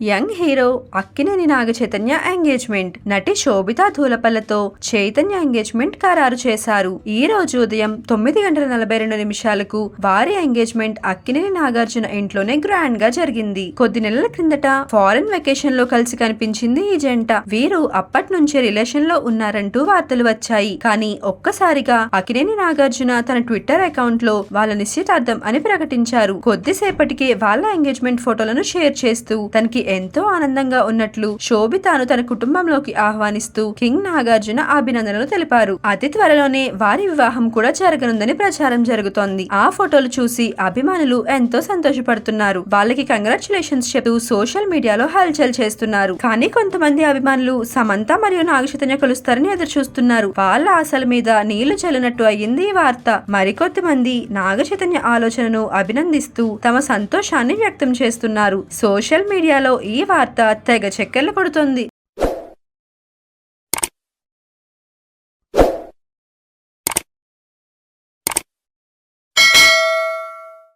Young hero Akkineni Naga Chaitanya engagement నటి Sobhita ధూలపల్లతో Chaitanya engagement ఖరారు చేశారు. ఈ రోజు ఉదయం తొమ్మిది గంటల నలభై రెండు నిమిషాలకు వారి ఎంగేజ్మెంట్ అక్కినేని నాగార్జున ఇంట్లోనే గ్రాండ్గా జరిగింది. కొద్ది నెలల క్రిందట ఫారెన్ వెకేషన్లో కలిసి కనిపించింది ఈ జంట. వీరు అప్పటి నుంచే రిలేషన్లో ఉన్నారంటూ వార్తలు వచ్చాయి. కానీ ఒక్కసారిగా అక్కినేని నాగార్జున తన ట్విట్టర్ అకౌంట్లో వాళ్ళ నిశ్చితార్థం అని ప్రకటించారు. కొద్దిసేపటికే వాళ్ళ ఎంగేజ్మెంట్ ఫోటోలను షేర్ చేస్తూ తనకి ఎంతో ఆనందంగా ఉన్నట్లు శోభితాను తన కుటుంబంలోకి ఆహ్వానిస్తూ కింగ్ నాగార్జున అభినందనలు తెలిపారు. అతి త్వరలోనే వారి వివాహం కూడా జరగనుందని ప్రచారం జరుగుతోంది. ఆ ఫోటోలు చూసి అభిమానులు ఎంతో సంతోషపడుతున్నారు. వాళ్ళకి కంగ్రాచులేషన్స్ చెప్తూ సోషల్ మీడియాలో హల్చల్ చేస్తున్నారు. కానీ కొంతమంది అభిమానులు సమంత మరియు నాగచైతన్య కలుస్తారని ఎదురు చూస్తున్నారు వాళ్ళ ఆశల మీద నీళ్ళు చల్లినట్టు అయ్యింది ఈ వార్త. మరికొద్ది మంది నాగచైతన్య ఆలోచనను అభినందిస్తూ తమ సంతోషాన్ని వ్యక్తం చేస్తున్నారు. సోషల్ మీడియాలో ఈ వార్త తెగ చక్కెర్లు కొడుతుంది.